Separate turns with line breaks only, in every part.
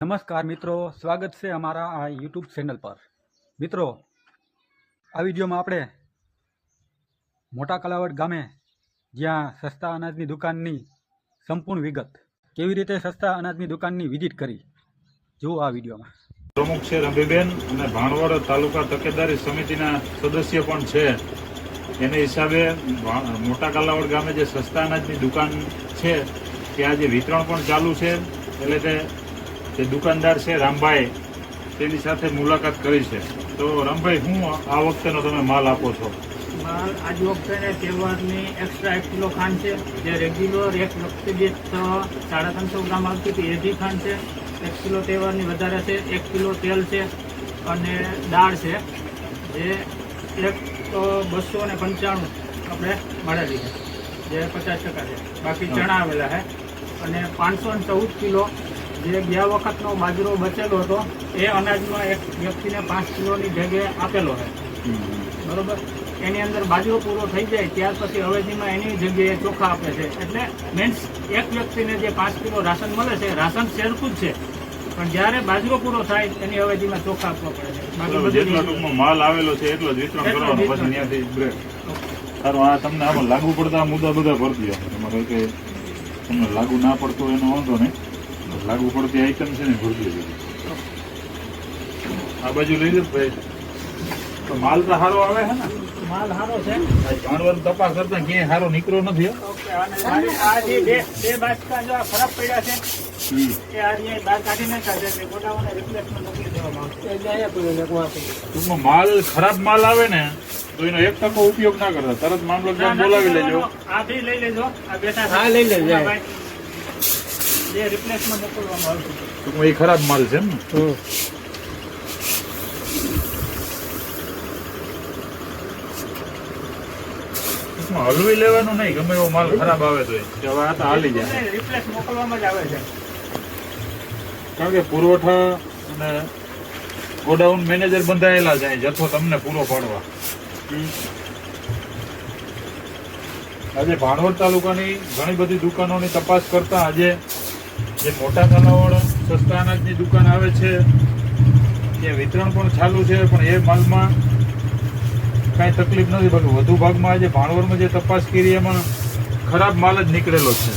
નમસ્કાર મિત્રો, સ્વાગત છે અમારા આ યુટ્યુબ ચેનલ પર. મિત્રો, આ વિડીયોમાં આપણે મોટા કલાવડ ગામે જ્યાં સસ્તા અનાજની દુકાનની સંપૂર્ણ વિગત કેવી રીતે સસ્તા અનાજની દુકાનની વિઝિટ કરી, જુઓ આ વિડીયોમાં.
પ્રમુખ છે રવિબેન અને ભાણવડ તાલુકા તકેદારી સમિતિના સદસ્ય પણ છે. એને હિસાબે મોટા કલાવડ ગામે જે સસ્તા અનાજની દુકાન છે, ત્યાં આજે વિતરણ પણ ચાલુ છે, એટલે કે જે દુકાનદાર છે રામભાઈ તેની સાથે મુલાકાત કરી છે. તો રામભાઈ હું આ વખતેનો તમે માલ આપો છો?
માલ આજ વખતે તહેવારની એક્સ્ટ્રા એક કિલો ખાંડ છે જે રેગ્યુલર એક વખતે જે સાડા ત્રણસો ગ્રામ આવતી હતી એ બી ખાંડ છે. એક કિલો તહેવારની વધારે છે એક કિલો તેલ છે અને દાળ છે. જે એક બસો ને પંચાણું આપણે મળેલી છે. જે પચાસ ટકા છે. બાકી ચણા આવેલા છે. અને પાંચસો ને ચૌદ કિલો જે ગયા વખતનો બાજરો બચેલો હતો એ અનાજમાં એક વ્યક્તિને પાંચ કિલોની જગ્યાએ આપેલો છે. બરોબર? એની અંદર બાજરો પૂરો થઈ જાય ત્યાર પછી અવેજીમાં એની જગ્યાએ ચોખા આપે છે. એટલે મીન્સ એક વ્યક્તિને જે પાંચ કિલો રાશન મળે છે રાશન સરખું જ છે. પણ જ્યારે બાજરો પૂરો થાય એની અવેજીમાં ચોખા આપવા પડે છે.
માલ આવેલો છે એટલો જ વિતરણ
એટલો
પછી ત્યાંથી બ્રેક સારું આ તમને આમાં લાગુ પડતા મુદ્દા બધા ભરતી તમારે કે તમને લાગુ ના પડતો એનો વાંધો નહીં. લાગુ પડતી આઈટમ છે ને ભરતી આ બાજુ લઈ લો ભાઈ. તો માલ તો સારો આવે છે ને?
માલ સારો છે.
જાનવર તપાસ કરતા ક્યાંય સારો નીકળ્યો નથી
ઓકે અને આ જે બે બે બાચકા જો આ ખરાબ પડ્યા છે એ આ જે બહાર કાઢી નાખ્યા છે એટલે રિપ્લેસમેન્ટ મોકલી દેવામાં આવશે.
ટૂંકમાં માલ ખરાબ માલ આવે ને તો એનો એક ટકો ઉપયોગ ના કરતા. તરત મામલો બોલાવી લેજો.
આ બી લઈ લેજો. આ બેઠા
હા, લઈ લેજો.
ભાઈ. જે મોકલવામાં આવશે
ટૂંકમાં એ ખરાબ માલ છે એમ ને? હલવી લેવાનું નહીં ગમે એવો માલ ખરાબ આવે તો હવે આ તો હાલી જાય.
રિપ્લેસ મોકલવામાં જ આવે છે.
કારણ કે પુરવઠા અને ગોડાઉન મેનેજર બંધાયેલા છે જથ્થો તમને પૂરો પાડવા. આજે ભાણવડ તાલુકાની ઘણી બધી દુકાનોની તપાસ કરતા આજે જે મોટા કાલાવાડ સસ્તા અનાજની દુકાન આવે છે, ત્યાં વિતરણ પણ ચાલુ છે, પણ એ માલમાં કાંઈ તકલીફ નથી બાકી વધુ ભાગમાં આજે ભાણવરમાં જે તપાસ કરી, એમાં ખરાબ માલ જ નીકળેલો છે.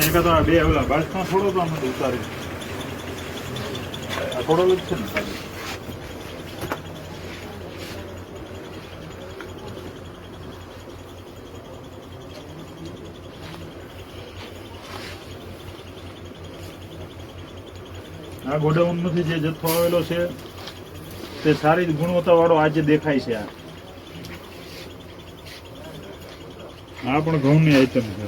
પણ એક તો આ બે ઓલા બાજમાં થોડો તો આમાં ઉતારી આ થોડો જ છે ને ખાલી. આ ગોડાઉનમાંથી જે જથ્થો આવેલો છે તે સારી ગુણવત્તા વાળો આજે દેખાય છે આ આ પણ ઘઉંની આઈટમ છે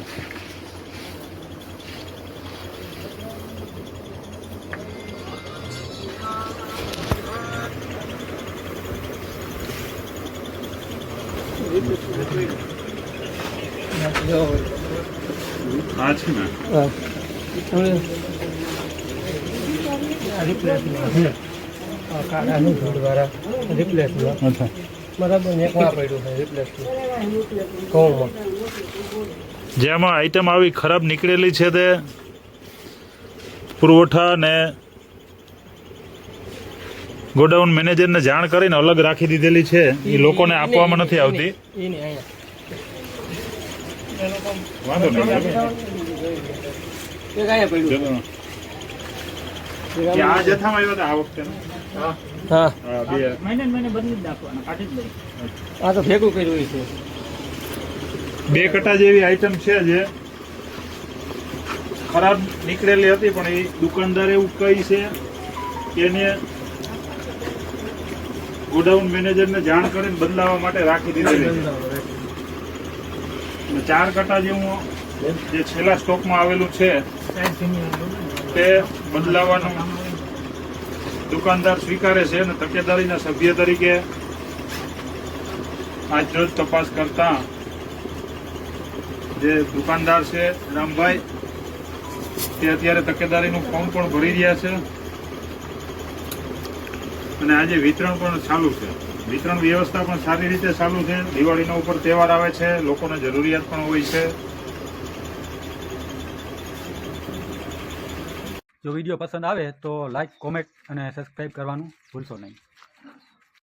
જેમાં આઈટમ આવી ખરાબ નીકળેલી છે તે પુરવઠા ને ગોડાઉન મેનેજરને જાણ કરીને અલગ રાખી દીધેલી છે. એ લોકોને આપવામાં નથી આવતી. વાંધો નહીં. આ જથ્થામાં આવ્યા હતા આ વખતે
હા.
હા. બે.
મહિને ને મહિને બદલી જ નાખવાના કાઢી જ લઈ
આ તો ભેગું કર્યું છે
બે કટા જેવી આઈટમ છે જે ખરાબ નીકળેલી હતી પણ એ દુકાનદાર એવું કહી છે કે એને ગોડાઉન મેનેજરને જાણ કરીને બદલાવા માટે રાખી દીધેલી ચાર કટા જેવું જે છેલ્લા સ્ટોકમાં આવેલું છે, તે બદલાવાનું દુકાનદાર સ્વીકારે છે અને તકેદારીના સભ્ય તરીકે આજરોજ તપાસ કરતા જે દુકાનદાર છે, રામભાઈ, તે અત્યારે તકેદારીનું ફોર્મ પણ ભરી રહ્યા છે. અને આજે વિતરણ પણ ચાલુ છે. વિતરણ વ્યવસ્થા પણ સારી રીતે ચાલુ છે. દિવાળીનો ઉપર તહેવાર આવે છે. લોકોને જરૂરિયાત પણ હોય છે.
જો વીડિયો પસંદ આવે તો લાઈક કોમેન્ટ અને સબસ્ક્રાઈબ કરવાનું ભૂલશો નહીં.